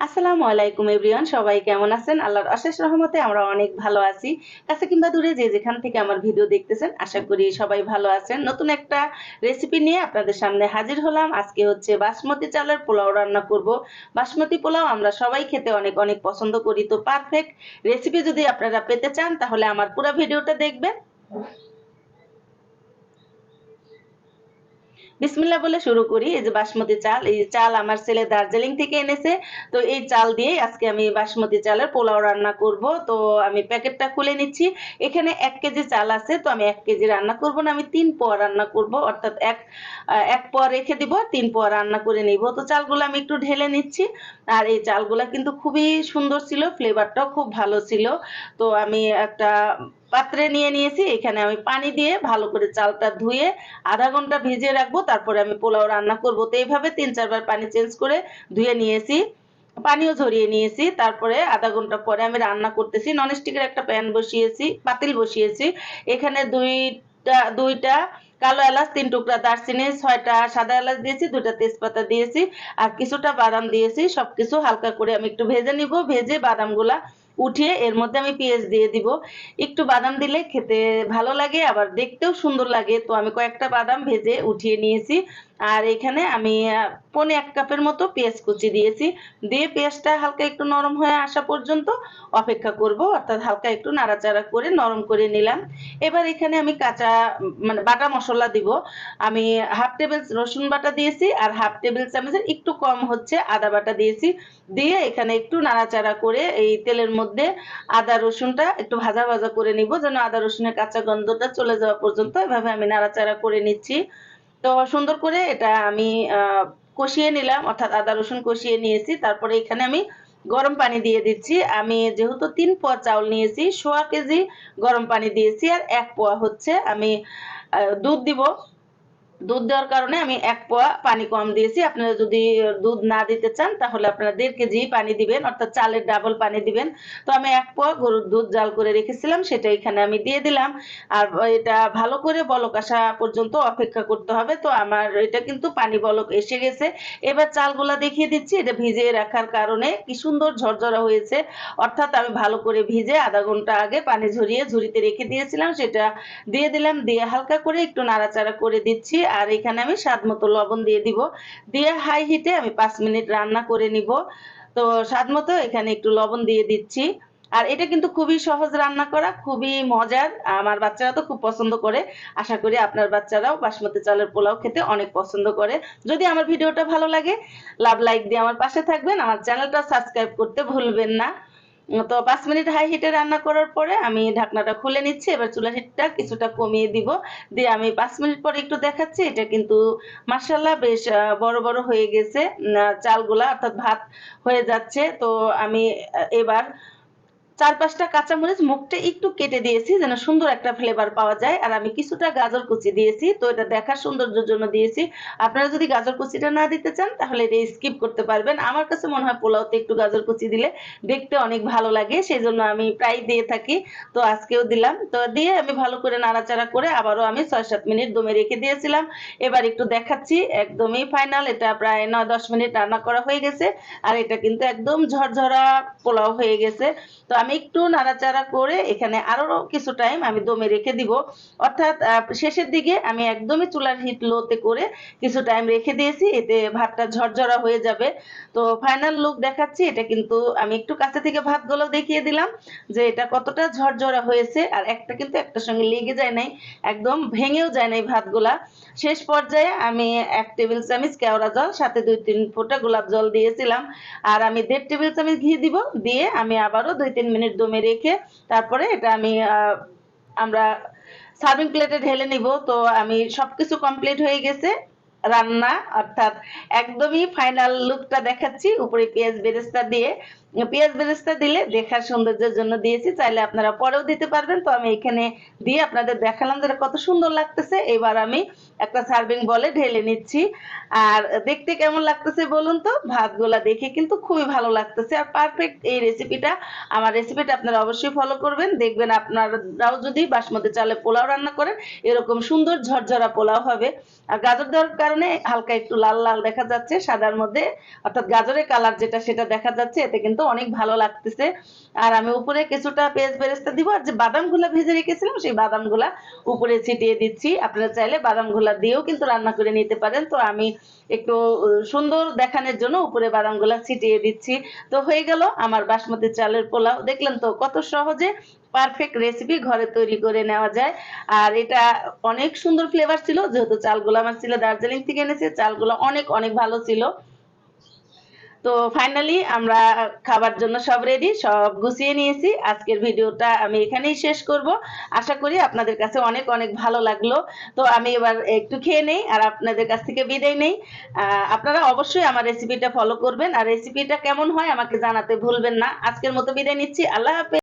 আসসালামু আলাইকুম এভরিওয়ান, সবাই কেমন আছেন? আল্লাহর অশেষ রহমতে আমরা অনেক ভালো আছি। কাছে কিংবা দূরে যে যেখান থেকে আমার ভিডিও দেখতেছেন, আশা করি সবাই ভালো আছেন। নতুন একটা রেসিপি নিয়ে আপনাদের সামনে হাজির হলাম। আজকে হচ্ছে বাসমতি চালের পোলাও রান্না করব। বাসমতি পোলাও আমরা সবাই খেতে অনেক অনেক পছন্দ করি। তো পারফেক্ট রেসিপি যদি আপনারা পেতে চান, তাহলে আমার পুরো ভিডিওটা দেখবেন। বিসমিল্লা বলে শুরু করি। এই যে বাসমতি চাল, এই চাল আমার ছেলে দার্জিলিং থেকে এনেছে। তো এই চাল দিয়ে আজকে আমি বাসমতি চালের পোলাও রান্না করব। তো আমি প্যাকেটটা খুলে নিচ্ছি। এখানে এক কেজি চাল আছে, তো আমি এক কেজি রান্না করব না, আমি তিন পোয়া রান্না করব। অর্থাৎ এক এক পোয়া রেখে দিব, তিন পোয়া রান্না করে নিব। তো চালগুলো আমি একটু ঢেলে নিচ্ছি। আর এই চালগুলো কিন্তু খুবই সুন্দর ছিল ফ্লেভারটাও খুব ভালো ছিল। তো আমি একটা পাত্রে নিয়ে নিয়েছি, এখানে আমি পানি দিয়ে ভালো করে চালটা ধুয়ে আধা ঘণ্টা ভিজিয়ে রাখব, তারপরে আমি পোলাও রান্না করব। তো এইভাবে তিন চারবার পানি চেঞ্জ করে ধুয়ে নিয়েছি, পানিও ঝরিয়ে নিয়েছি, তারপরে আধা ঘণ্টা পরে আমি রান্না করতেছি। ননস্টিকের একটা প্যান বসিয়েছি, পাতিল বসিয়েছি, এখানে দুইটা দুইটা কালো এলাচ, তিন টুকরা দারচিনি, ছয়টা সাদা এলাচ দিয়েছি দুটা তেজপাতা দিয়েছি, আর কিছুটা বাদাম দিয়েছি, সবকিছু হালকা করে আমি একটু ভেজে নিব। ভেজে বাদামগুলা উঠিয়ে এর মধ্যে আমি পেঁয়াজ দিয়ে দিব। একটু বাদাম দিলে খেতে ভালো লাগে, আবার দেখতেও সুন্দর লাগে। তো আমি কয়েকটা বাদাম ভেজে উঠিয়ে নিয়েছি। আর এখানে আমি পনে এক কাপের মতো পেঁয়াজ কুচি দিয়েছি। দিয়ে পেঁয়াজটা হালকা একটু নরম হয়ে আসা পর্যন্ত অপেক্ষা করব, অর্থাৎ হালকা একটু নাড়াচাড়া করে নরম করে নিলাম। এবার এখানে আমি কাঁচা মানে বাটা মশলা দিব। আমি হাফ টেবিল রসুন বাটা দিয়েছি আর হাফ টেবিল চামচের একটু কম হচ্ছে আদা বাটা দিয়েছি। দিয়ে এখানে একটু নাড়াচাড়া করে এই তেলের মধ্যে আদা রসুনটা একটু ভাজা ভাজা করে নিব, যেন আদা রসুনের কাঁচা গন্ধটা চলে যাওয়া পর্যন্ত এভাবে আমি নাড়াচাড়া করে নিচ্ছি। তো সুন্দর করে এটা আমি কষিয়ে নিলাম, অর্থাৎ আদা, রসুন কষিয়ে নিয়েছি। তারপরে এখানে আমি গরম পানি দিয়ে দিচ্ছি। আমি যেহেতু তিন পোয়া চাউল নিয়েছি, সোয়া কেজি গরম পানি দিয়েছি, আর এক পোয়া হচ্ছে আমি দুধ দিব। দুধ দেওয়ার কারণে আমি এক পোয়া পানি কম দিয়েছি। আপনারা যদি দুধ না দিতে চান, তাহলে আপনারা দেড় কেজি পানি দিবেন, অর্থাৎ চালের ডাবল পানি দিবেন। তো আমি এক পোয়া গরুর দুধ জাল করে রেখেছিলাম, সেটা এখানে আমি দিয়ে দিলাম। আর এটা ভালো করে বলক আসা পর্যন্ত অপেক্ষা করতে হবে। তো আমার এটা কিন্তু পানি বলক এসে গেছে। এবার চালগুলা দেখিয়ে দিচ্ছি, এটা ভিজিয়ে রাখার কারণে কি সুন্দর ঝরঝরা হয়েছে। অর্থাৎ আমি ভালো করে ভিজে আধা ঘণ্টা আগে পানি ঝরিয়ে ঝুড়িতে রেখে দিয়েছিলাম, সেটা দিয়ে দিলাম। দিয়ে হালকা করে একটু নাড়াচাড়া করে দিচ্ছি। আর এখানে আমি স্বাদ মতো লবণ দিয়ে দিব। দিয়ে হাই হিটে আমি পাঁচ মিনিট রান্না করে নিব। তো স্বাদ মতো এখানে একটু লবণ দিয়ে দিচ্ছি। আর এটা কিন্তু খুবই সহজ রান্না করা, খুবই মজার। আমার বাচ্চারা তো খুব পছন্দ করে। আশা করি আপনার বাচ্চারাও বাসমতি চালের পোলাও খেতে অনেক পছন্দ করে। যদি আমার ভিডিওটা ভালো লাগে, লাভ লাইক দিয়ে আমার পাশে থাকবেন। আমার চ্যানেলটা সাবস্ক্রাইব করতে ভুলবেন না। তো পাঁচ মিনিট হাই হিটে রান্না করার পরে আমি ঢাকনাটা খুলে নিচ্ছি, এবার চুলা হিটটা কিছুটা কমিয়ে দিব। দিয়ে আমি পাঁচ মিনিট পরে একটু দেখাচ্ছি, এটা কিন্তু মাসাল্লাহ বেশ বড় বড় হয়ে গেছে চালগুলা অর্থাৎ ভাত হয়ে যাচ্ছে। তো আমি এবার চার পাঁচটা কাঁচামরিচ মুখটা একটু কেটে দিয়েছি যেন সুন্দর একটা ফ্লেভার পাওয়া যায়। আর আমি কিছুটা গাজর কুচি দিয়েছি, তো এটা দেখার সৌন্দর্যের জন্য দিয়েছি। আপনারা যদি গাজর কুচিটা না দিতে চান, তাহলে এটা স্কিপ করতে পারবেন। আমার কাছে মনে হয় পোলাওতে একটু গাজর কুচি দিলে দেখতে অনেক ভালো লাগে সেই জন্য আমি প্রায় দিয়ে থাকি। তো আজকেও দিলাম। তো দিয়ে আমি ভালো করে নাড়াচাড়া করে আবারও আমি ছয় সাত মিনিট দমে রেখে দিয়েছিলাম। এবার একটু দেখাচ্ছি, একদমই ফাইনাল এটা প্রায় নয় দশ মিনিট রান্না করা হয়ে গেছে। আর এটা কিন্তু একদম ঝরঝরা পোলাও হয়ে গেছে। তো আমি একটু নাড়াচাড়া করে এখানে আরও কিছু টাইম আমি দমে রেখে দিব। অর্থাৎ শেষের দিকে আমি একদমই চুলার হিট লোতে করে কিছু টাইম রেখে দিয়েছি, এতে ভাতটা ঝরঝরা হয়ে যাবে। তো ফাইনাল লুক দেখাচ্ছি, এটা কিন্তু আমি একটু কাছে থেকে ভাতগুলো দেখিয়ে দিলাম যে এটা কতটা ঝরঝরা হয়েছে, আর একটা কিন্তু একটার সঙ্গে লেগে যায় নাই, একদম ভেঙেও যায় নাই ভাতগুলা। শেষ পর্যায়ে আমি এক টেবিল চামচ কেওড়া জল, সাথে দুই তিন ফোঁটা গোলাপ জল দিয়েছিলাম। আর আমি দেড় টেবিল চামচ ঘি দিব দিয়ে আমি আবারও দুই তিন মিনিট দমে রেখে তারপরে এটা আমি আমরা সার্ভিং প্লেটে ঢেলে নিব। তো আমি সবকিছু কমপ্লিট হয়ে গেছে, রান্না অর্থাৎ একদমই ফাইনাল লুকটা দেখাচ্ছি, উপরে পেঁয়াজ বেরেস্তা দিয়ে। পেঁয়াজ বেরেস্তা দিলে দেখার সৌন্দর্যের জন্য দিয়েছি। চাইলে আপনারা পরেও দিতে পারবেন। তো আমি এখানে দিয়ে আপনাদের দেখালাম যে কত সুন্দর লাগতেছে। এবার আমি একটা সার্ভিং বলে ঢেলে নিচ্ছি। আর দেখতে কেমন লাগতেছে বলুন তো? ভাতগুলা দেখে কিন্তু খুবই ভালো লাগতেছে। আর পারফেক্ট এই রেসিপিটা আমার রেসিপিটা আপনারা অবশ্যই ফলো করবেন। দেখবেন আপনারাও যদি বাসমতি চালে পোলাও রান্না করেন, এরকম সুন্দর ঝরঝরা পোলাও হবে। আর গাজর দেওয়ার কারণে হালকা একটু লাল লাল দেখা যাচ্ছে। সাদার মধ্যে, অর্থাৎ গাজরের কালার যেটা, সেটা দেখা যাচ্ছে। এতে কিন্তু অনেক ভালো লাগতেছে। আর আমি উপরে কিছুটা পেঁয়াজ বেরেস্তা দিব আর যে বাদামগুলা ভেজে রেখেছিলাম, সেই বাদামগুলা উপরে ছিটিয়ে দিচ্ছি। আপনারা চাইলে বাদামগুলা দিয়েও কিন্তু রান্না করে নিতে পারেন। তো আমি একটু সুন্দর দেখানোর জন্য উপরে বাদামগুলা ছিটিয়ে দিচ্ছি। তো হয়ে গেল আমার বাসমতি চালের পোলাও। দেখলেন তো কত সহজে পারফেক্ট রেসিপি ঘরে তৈরি করে নেওয়া যায়। আর এটা অনেক সুন্দর ফ্লেভার ছিল, যেহেতু চালগুলো আমার ছিল দার্জিলিং থেকে এনেছে, চালগুলো অনেক অনেক ভালো ছিল। তো ফাইনালি আমরা খাবার জন্য সব রেডি সব গুছিয়ে নিয়েছি। আজকের ভিডিওটা আমি এখানেই শেষ করব। আশা করি আপনাদের কাছে অনেক অনেক ভালো লাগল। তো আমি এবার একটু খেয়ে নেই আর আপনাদের কাছ থেকে বিদায় নেই। আপনারা অবশ্যই আমার রেসিপিটা ফলো করবেন। আর রেসিপিটা কেমন হয় আমাকে জানাতে ভুলবেন না। আজকের মতো বিদায় নিচ্ছি। আল্লাহ হাফেজ।